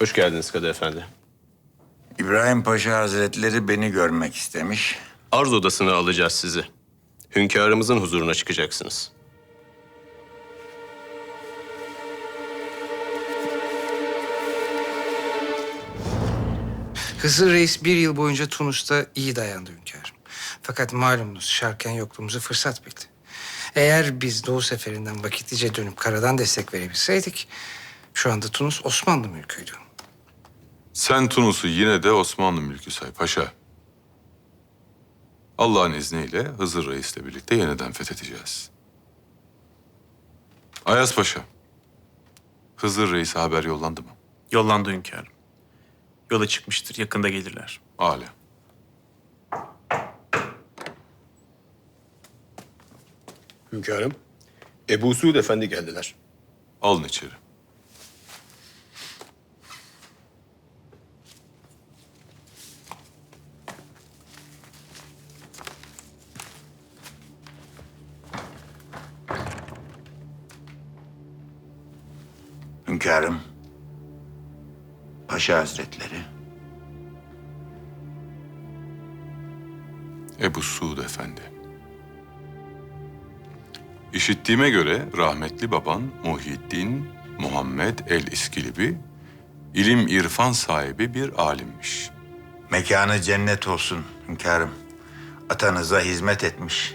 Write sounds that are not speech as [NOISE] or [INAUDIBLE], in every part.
Hoş geldiniz Kadı Efendi. İbrahim Paşa Hazretleri beni görmek istemiş. Arz odasına alacağız sizi. Hünkârımızın huzuruna çıkacaksınız. Hızır Reis bir yıl boyunca Tunus'ta iyi dayandı hünkârım. Fakat malumunuz şarken yokluğumuzu fırsat bildi. Eğer biz Doğu seferinden vakitlice dönüp karadan destek verebilseydik... ...şu anda Tunus Osmanlı mülküydü. Sen Tunus'u yine de Osmanlı mülkü say paşa. Allah'ın izniyle Hızır Reis'le birlikte yeniden fethedeceğiz. Ayas Paşa, Hızır Reis'e haber yollandı mı? Yollandı hünkârım. Yola çıkmıştır. Yakında gelirler. Âlâ. Hünkârım, Ebu Suud Efendi geldiler. Alın içeri. Hünkârım, Paşa Hazretleri, Ebu Suud Efendi. İşittiğime göre rahmetli baban Muhyiddin Muhammed el-İskilibi ilim irfan sahibi bir alimmiş. mekanı cennet olsun hünkârım. Atanıza hizmet etmiş.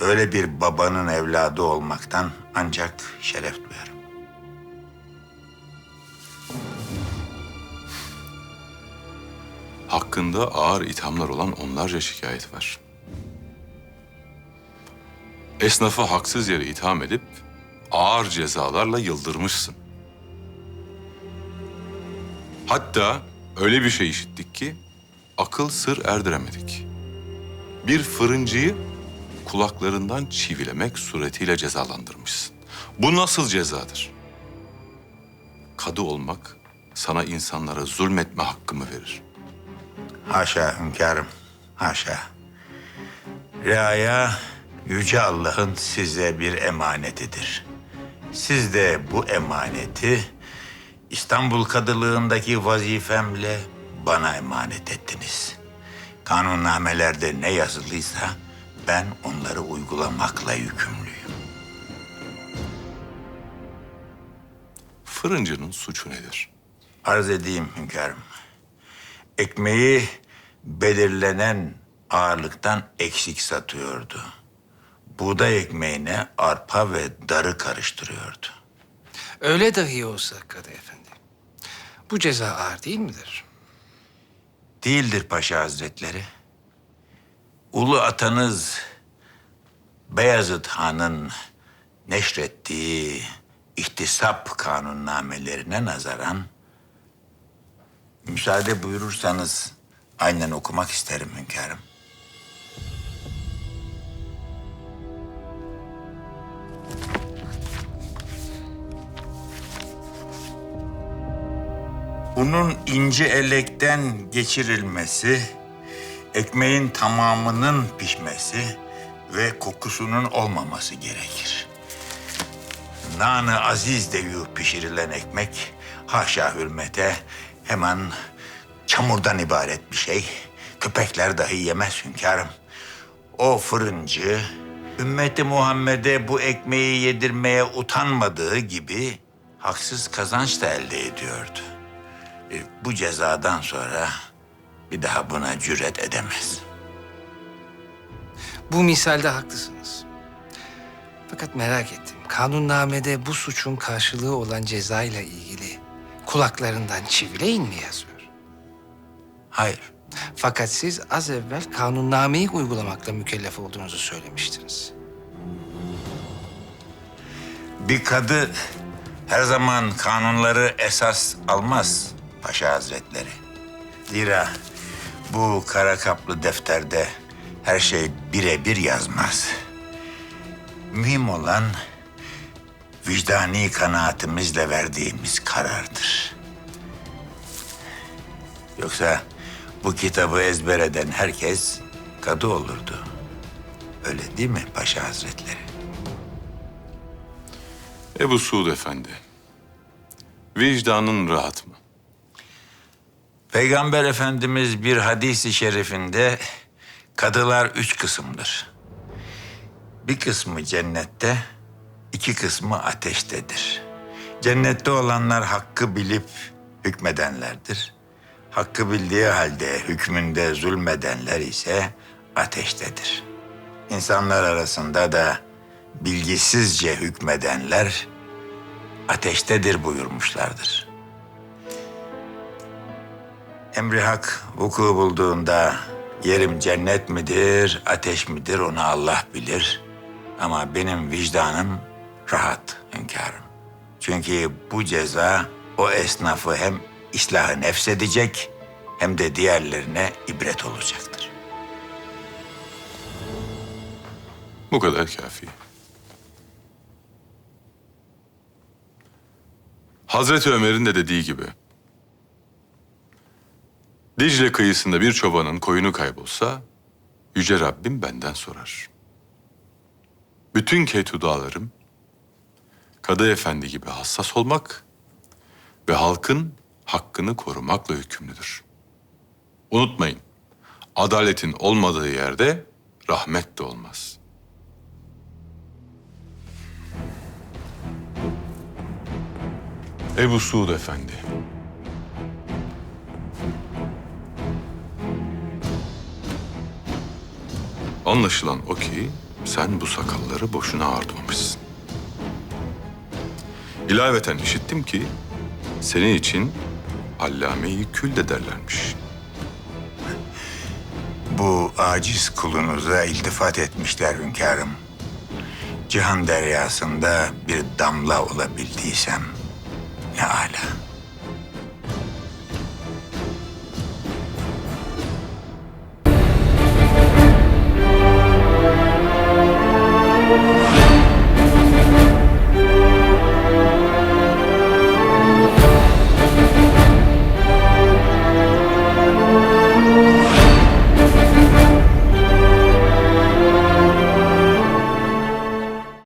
Öyle bir babanın evladı olmaktan ancak şeref duyarım. Hakkında ağır ithamlar olan onlarca şikayet var. Esnafı haksız yere itham edip ağır cezalarla yıldırmışsın. Hatta öyle bir şey işittik ki akıl sır erdiremedik. Bir fırıncıyı kulaklarından çivilemek suretiyle cezalandırmışsın. Bu nasıl cezadır? Kadı olmak sana insanlara zulmetme hakkımı verir. Haşa hünkârım, haşa. Reaya Yüce Allah'ın size bir emanetidir. Siz de bu emaneti İstanbul Kadılığındaki vazifemle bana emanet ettiniz. Kanunnamelerde ne yazılıysa ben onları uygulamakla yükümlüyüm. Fırıncının suçu nedir? Arz edeyim hünkârım. Ekmeği belirlenen ağırlıktan eksik satıyordu. Buğday ekmeğine arpa ve darı karıştırıyordu. Öyle dahi olsa Kadı Efendi. Bu ceza ağır değil midir? Değildir Paşa Hazretleri. Ulu atanız Beyazıt Han'ın neşrettiği ihtisap kanunnamelerine nazaran müsaade buyurursanız aynen okumak isterim hünkârım. Unun ince elekten geçirilmesi, ekmeğin tamamının pişmesi ve kokusunun olmaması gerekir. Nanı aziz deyu pişirilen ekmek haşa hürmete hemen çamurdan ibaret bir şey. Köpekler dahi yemez hünkârım. O fırıncı ümmeti Muhammed'e bu ekmeği yedirmeye utanmadığı gibi haksız kazanç da elde ediyordu. E, bu cezadan sonra bir daha buna cüret edemez. Bu misalde haklısınız. Fakat merak ettim. Kanunnamede bu suçun karşılığı olan ceza ile ilgili kulaklarından çivileyin mi? Hayır. Fakat siz az evvel kanunnameyi uygulamakla mükellef olduğunuzu söylemiştiniz. Bir kadı her zaman kanunları esas almaz Paşa Hazretleri. Zira bu kara kaplı defterde her şey birebir yazmaz. Mühim olan vicdani kanaatimizle verdiğimiz karardır. Yoksa bu kitabı ezber eden herkes kadı olurdu. Öyle değil mi Paşa Hazretleri? Ebu Suud Efendi, vicdanın rahat mı? Peygamber Efendimiz bir hadisi şerifinde kadılar üç kısımdır. Bir kısmı cennette, iki kısmı ateştedir. Cennette olanlar hakkı bilip hükmedenlerdir. Hakkı bildiği halde hükmünde zulmedenler ise ateştedir. İnsanlar arasında da bilgisizce hükmedenler ateştedir buyurmuşlardır. Emri hak vuku bulduğunda yerim cennet midir, ateş midir onu Allah bilir. Ama benim vicdanım rahat hünkârım. Çünkü bu ceza o esnafı hem islahı nefsedecek hem de diğerlerine ibret olacaktır. Bu kadar kafi. Hazreti Ömer'in de dediği gibi. Dicle kıyısında bir çobanın koyunu kaybolsa, Yüce Rabbim benden sorar. Bütün ketudalarım, Kadı Efendi gibi hassas olmak ve halkın hakkını korumakla hükümlüdür. Unutmayın, adaletin olmadığı yerde rahmet de olmaz.'' Ebu Suud Efendi. Anlaşılan o ki sen bu sakalları boşuna ağartmamışsın. İlaveten işittim ki senin için allameyi kül de derlermiş. [LAUGHS] Bu aciz kulunuza iltifat etmişler hünkârım. Cihan deryasında bir damla olabildiysem ne ala.